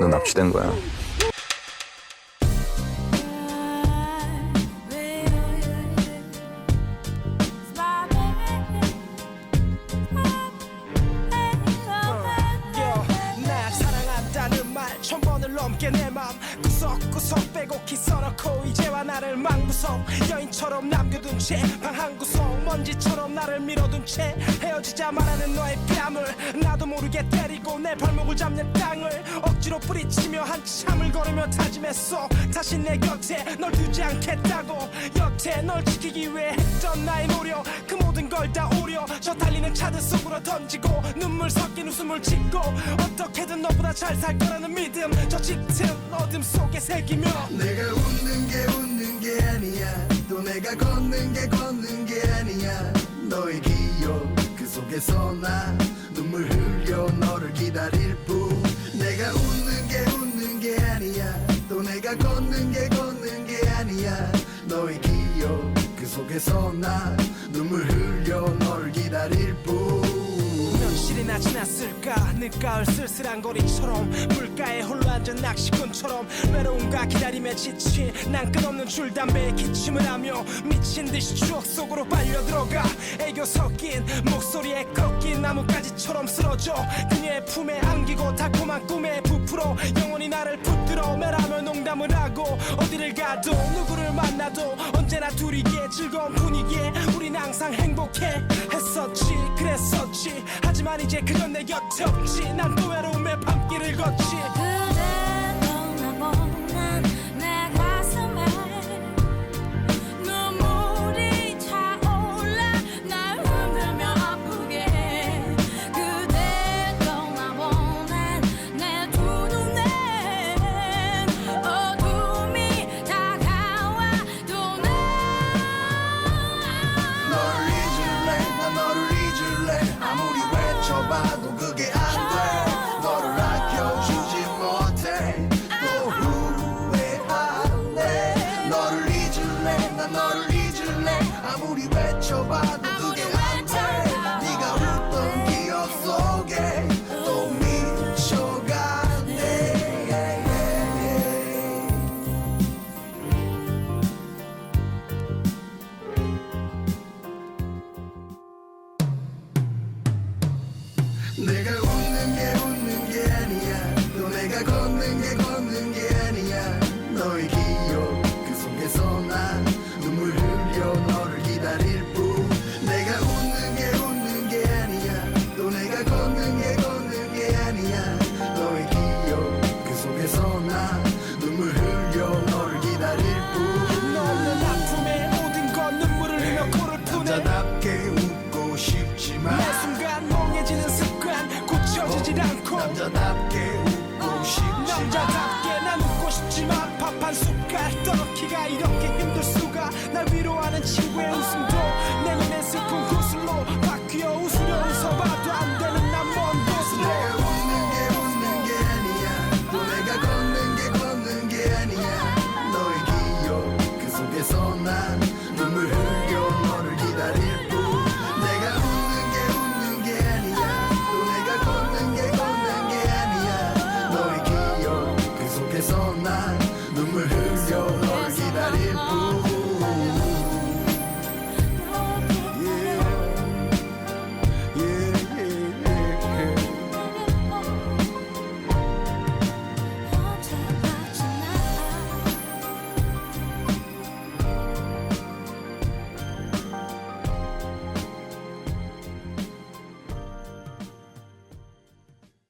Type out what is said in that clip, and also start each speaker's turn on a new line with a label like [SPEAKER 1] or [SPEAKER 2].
[SPEAKER 1] 너 납치된 거야.
[SPEAKER 2] 넘게 내 맘 구석구석 빼곡히 써놓고 이제와 나를 망구석 여인처럼 남겨둔 채 방 한 구석 먼지처럼 나를 밀어둔 채 헤어지자 말하는 너의 뺨을 나도 모르게 때리고 내 발목을 잡는 땅을 억지로 뿌리치며 한참을 걸으며 다짐했어. 다시 내 곁에 널 두지 않겠다고 여태 널 지키기 위해 했던 나의 노력 그 모든 걸 다 오려 저 달리는 차들 던지고 눈물 섞인 웃음을 짓고 어떻게든 너보다 잘 살 거라는 믿음. 저 짙은 어둠 속에 새기며
[SPEAKER 3] 내가 웃는 게 웃는 게 아니야. 또 내가 걷는 게 걷는 게 아니야. 너의 기억 그 속에서 나 눈물 흘려 너를 기다릴 뿐. 내가 웃는 게 웃는 게 아니야. 또 내가 걷는 게 걷는 게 아니야. 너의 기억 그 속에서 나 눈물 흘려 너를 기다릴 뿐
[SPEAKER 2] 며칠이나 지났을까? 늦가을 쓸쓸한 거리처럼 물가에 홀로 앉은 낚시꾼처럼 외로움과 기다림에 지친 난 끝없는 줄담배에 기침을 하며 미친 듯이 추억 속으로 빨려들어가. 애교 섞인 목소리에 꺾인 나뭇가지처럼 쓰러져 그녀의 품에 안기고 달콤한 꿈에 부풀어 영원히 나를 붙들어 매라며 농담을 하고 어디를 가도 누구를 만나도 언제나 둘이게 즐거운 분위기에 항상 행복해 했었지 그랬었지. 하지만 이제 그건 내 곁에 없지. 난 또 외로움의 밤길을 걷지 매 순간 멍해지는 습관 고쳐지질 않고
[SPEAKER 3] 남자답게 웃고 싶지만
[SPEAKER 2] 남자답게 난 웃고 싶지만 밥 한 숟갈 떠넣기가 이렇게 힘들 수가 날 위로하는 친구의 웃음